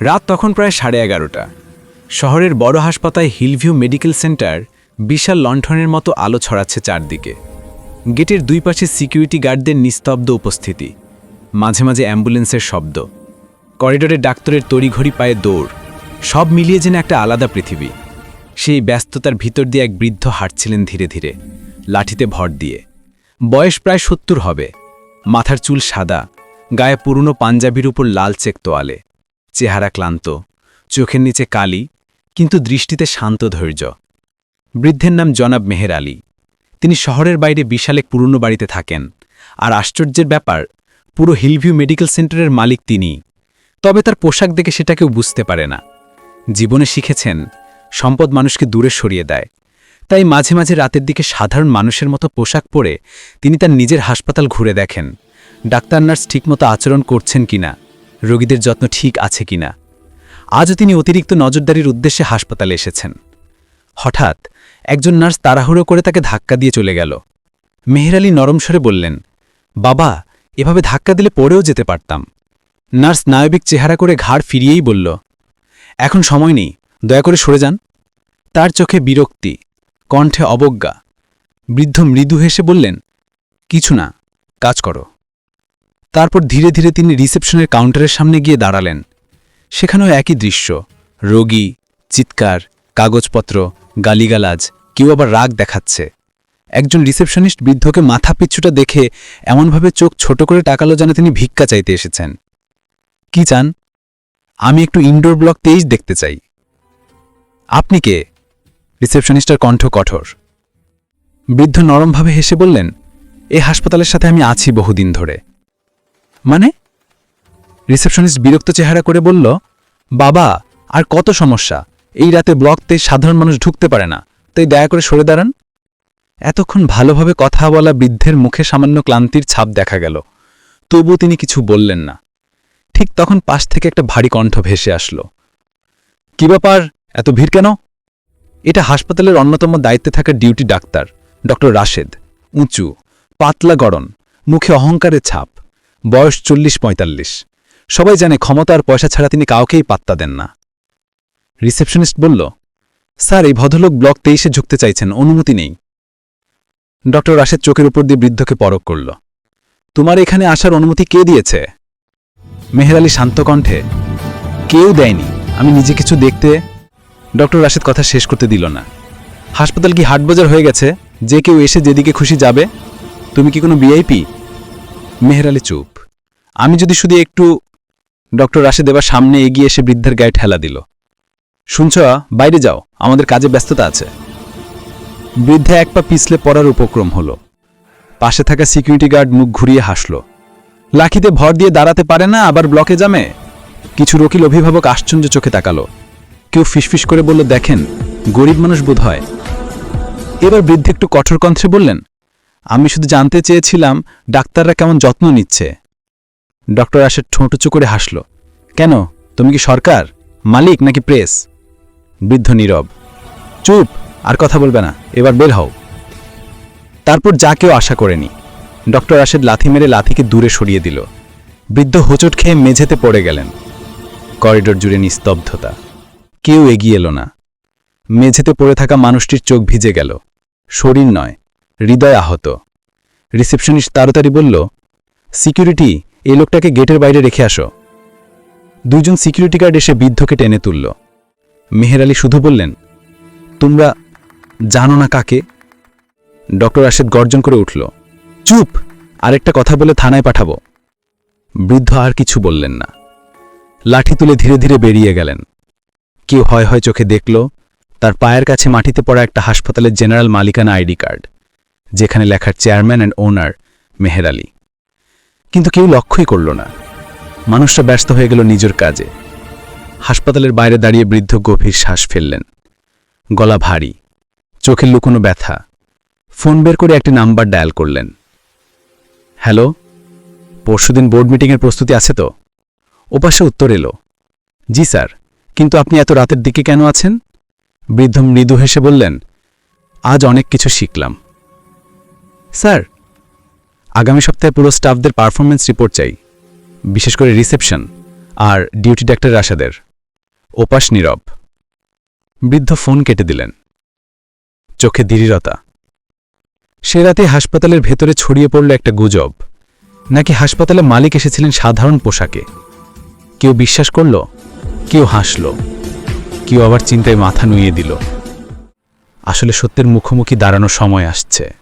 রাত তখন প্রায় সাড়ে এগারোটা। শহরের বড় হাসপাতাল হিলভিউ মেডিকেল সেন্টার বিশাল লণ্ঠনের মতো আলো ছড়াচ্ছে চারদিকে। গেটের দুই পাশে সিকিউরিটি গার্ডদের নিস্তব্ধ উপস্থিতি। মাঝে মাঝে অ্যাম্বুলেন্সের শব্দ। করিডোরে ডাক্তারের তড়িঘড়ি পায়ে দৌড়। সব মিলিয়ে যেন একটা আলাদা পৃথিবী। সেই ব্যস্ততার ভিতর দিয়ে এক বৃদ্ধ হাঁটছিলেন ধীরে ধীরে, লাঠিতে ভর দিয়ে। বয়স প্রায় সত্তর হবে। মাথার চুল সাদা, গায়ে পুরনো পাঞ্জাবির উপর লাল চেক তোয়ালে। চেহারা ক্লান্ত, চোখের নিচে কালি, কিন্তু দৃষ্টিতে শান্ত ধৈর্য। বৃদ্ধের নাম জনাব মেহের আলী। তিনি শহরের বাইরে বিশাল এক পুরনো বাড়িতে থাকেন। আর আশ্চর্যের ব্যাপার, পুরো হিলভিউ মেডিকেল সেন্টারের মালিক তিনি। তবে তার পোশাক দেখে সেটা কেউ বুঝতে পারে না। জীবনে শিখেছেন, সম্পদ মানুষকে দূরে সরিয়ে দেয়। তাই মাঝে মাঝে রাতের দিকে সাধারণ মানুষের মতো পোশাক পরে তিনি তার নিজের হাসপাতাল ঘুরে দেখেন। ডাক্তার নার্স ঠিকমতো আচরণ করছেন কিনা রোগীদের যত্ন ঠিক আছে কিনা? আজও তিনি অতিরিক্ত নজরদারির উদ্দেশ্যে হাসপাতালে এসেছেন। হঠাৎ একজন নার্স তাড়াহুড়ো করে তাকে ধাক্কা দিয়ে চলে গেল। মেহের আলী নরম স্বরে বললেন, বাবা, এভাবে ধাক্কা দিলে পড়েও যেতে পারতাম। নার্স নায়বিক চেহারা করে ঘাড় ফিরিয়েই বলল, এখন সময় নেই, দয়া করে সরে যান। তার চোখে বিরক্তি, কণ্ঠে অবজ্ঞা, বৃদ্ধ মৃদু হেসে বললেন, কিছু না, কাজ করো। তারপর ধীরে ধীরে তিনি রিসেপশনের কাউন্টারের সামনে গিয়ে দাঁড়ালেন। সেখানেও একই দৃশ্য। রোগী, চিৎকার, কাগজপত্র, গালিগালাজ, কেউ আবার রাগ দেখাচ্ছে। একজন রিসেপশনিস্ট বৃদ্ধকে মাথা পিচ্ছুটা দেখে এমনভাবে চোখ ছোট করে টাকালো যেন তিনি ভিক্ষা চাইতে এসেছেন। কি চান? আমি একটু ইনডোর ব্লক তেইশ দেখতে চাই। আপনি কে? রিসেপশনিস্টার কণ্ঠ কঠোর। বৃদ্ধ নরমভাবে হেসে বললেন, এ হাসপাতালের সাথে আমি আছি বহুদিন ধরে। মানে? রিসেপশনিস্ট বিরক্ত চেহারা করে বলল, বাবা, আর কত সমস্যা? এই রাতে ব্লকতে সাধারণ মানুষ ঢুকতে পারে না। তাই দয়া করে সরে দাঁড়ান। এতক্ষণ ভালোভাবে কথা বলা বৃদ্ধের মুখে সামান্য ক্লান্তির ছাপ দেখা গেল। তবু তিনি কিছু বললেন না। ঠিক তখন পাশ থেকে একটা ভারী কণ্ঠ ভেসে আসলো। কি ব্যাপার? এত ভিড় কেন? এটা হাসপাতালের অন্যতম দায়িত্বে থাকা ডিউটি ডাক্তার, ডক্টর রাশেদ। উঁচু, পাতলা গড়ন, মুখে অহংকারের ছাপ। বয়স চল্লিশ পঁয়তাল্লিশ। সবাই জানে ক্ষমতা আর পয়সা ছাড়া তিনি কাউকেই পাত্তা দেন না। রিসেপশনিস্ট বলল, স্যার, এই ভদ্রলোক ব্লক তেইশে ঝুঁকতে চাইছেন, অনুমতি নেই। ড রাশেদ চোখের উপর দিয়ে বৃদ্ধকে পরক করল, তোমার এখানে আসার অনুমতি কে দিয়েছে? মেহের আলী শান্ত কণ্ঠে, কেউ দেয়নি, আমি নিজে কিছু দেখতে ডক্টর রাশেদ কথা শেষ করতে দিল না। হাসপাতাল কি হাটবাজার হয়ে গেছে? যে কেউ এসে যেদিকে খুশি যাবে? তুমি কি কোনো বিআইপি মেহের আলী চুপ। আমি যদি শুধু একটু ডক্টর রাশেদ এবার সামনে এগিয়ে এসে বৃদ্ধের গায়ে ঠেলা দিল। শুনছ, বাইরে যাও, আমাদের কাজে ব্যস্ততা আছে। বৃদ্ধা এক পা পিছলে পড়ার উপক্রম হলো। পাশে থাকা সিকিউরিটি গার্ড মুখ ঘুরিয়ে হাসল। লাখিতে ভর দিয়ে দাঁড়াতে পারে না, আবার ব্লকে জামে? কিছু রকিল অভিভাবক আশ্চর্য চোখে তাকালো। কেউ ফিসফিস করে বলল, দেখেন, গরিব মানুষ বোধ হয় এবার বৃদ্ধ একটু কঠোর কণ্ঠে বললেন আমি শুধু জানতে চেয়েছিলাম, ডাক্তাররা কেমন যত্ন নিচ্ছে। ডক্টর আশের ঠোঁটুচু করে হাসল। কেন? তুমি কি সরকার? মালিক নাকি প্রেস? বৃদ্ধ নীরব। চুপ, আর কথা বলবে না, এবার বের হও। তারপর যা কেউ আশা করেনি। ডক্টর রাশেদ লাথি মেরে লাথিকে দূরে সরিয়ে দিল। বৃদ্ধ হোঁচট খেয়ে মেঝেতে পড়ে গেলেন। করিডোর জুড়ে নিস্তব্ধতা। কেউ এগিয়ে এলো না। মেঝেতে পড়ে থাকা মানুষটির চোখ ভিজে গেল। শরীর নয় হৃদয় আহত। রিসেপশনিস্ট তাড়াতাড়ি বলল, সিকিউরিটি, এই লোকটাকে গেটের বাইরে রেখে আসো। দুইজন সিকিউরিটি গার্ড এসে বৃদ্ধকে টেনে তুলল। মেহের আলী শুধু বললেন, তোমরা জানো না কাকে? ডক্টর আশেদ গর্জন করে উঠল, চুপ! আরেকটা কথা বলে থানায় পাঠাবো। বৃদ্ধ আর কিছু বললেন না। লাঠি তুলে ধীরে ধীরে বেরিয়ে গেলেন। কেউ হয় হয় চোখে দেখল, তার পায়ের কাছে মাটিতে পড়া একটা হাসপাতালের জেনারেল মালিকানা আইডি কার্ড। যেখানে লেখার chairman and owner Meher Ali. কিন্তু কেউ লক্ষ্যই করল না। মানুষটা ব্যস্ত হয়ে গেল নিজের কাজে। হাসপাতালের বাইরে দাঁড়িয়ে বৃদ্ধ গভীর শ্বাস ফেললেন। গলা ভারী, চোখের লুকোনো ব্যথা। ফোন বের করে একটি নাম্বার ডায়াল করলেন। হ্যালো, পরশুদিন বোর্ড মিটিংয়ের প্রস্তুতি আছে তো? ওপাশে উত্তর এলো, জি স্যার, কিন্তু আপনি এত রাতের দিকে কেন আছেন? বৃদ্ধ মৃদু হেসে বললেন, আজ অনেক কিছু শিখলাম। স্যার, আগামী সপ্তাহে পুরো স্টাফদের পারফরমেন্স রিপোর্ট চাই, বিশেষ করে রিসেপশন আর ডিউটি ডাক্তার রাশাদের। ওপাশ নীরব। বৃদ্ধ ফোন কেটে দিলেন। চোখে দৃঢ়তা সে রাতে হাসপাতালের ভেতরে ছড়িয়ে পড়ল একটা গুজব। নাকি হাসপাতালে মালিক এসেছিলেন সাধারণ পোশাকে। কেউ বিশ্বাস করল, কেউ হাসল, কেউ আবার চিন্তায় মাথা নুইয়ে দিল। আসলে সত্যের মুখোমুখি দাঁড়ানোর সময় আসছে।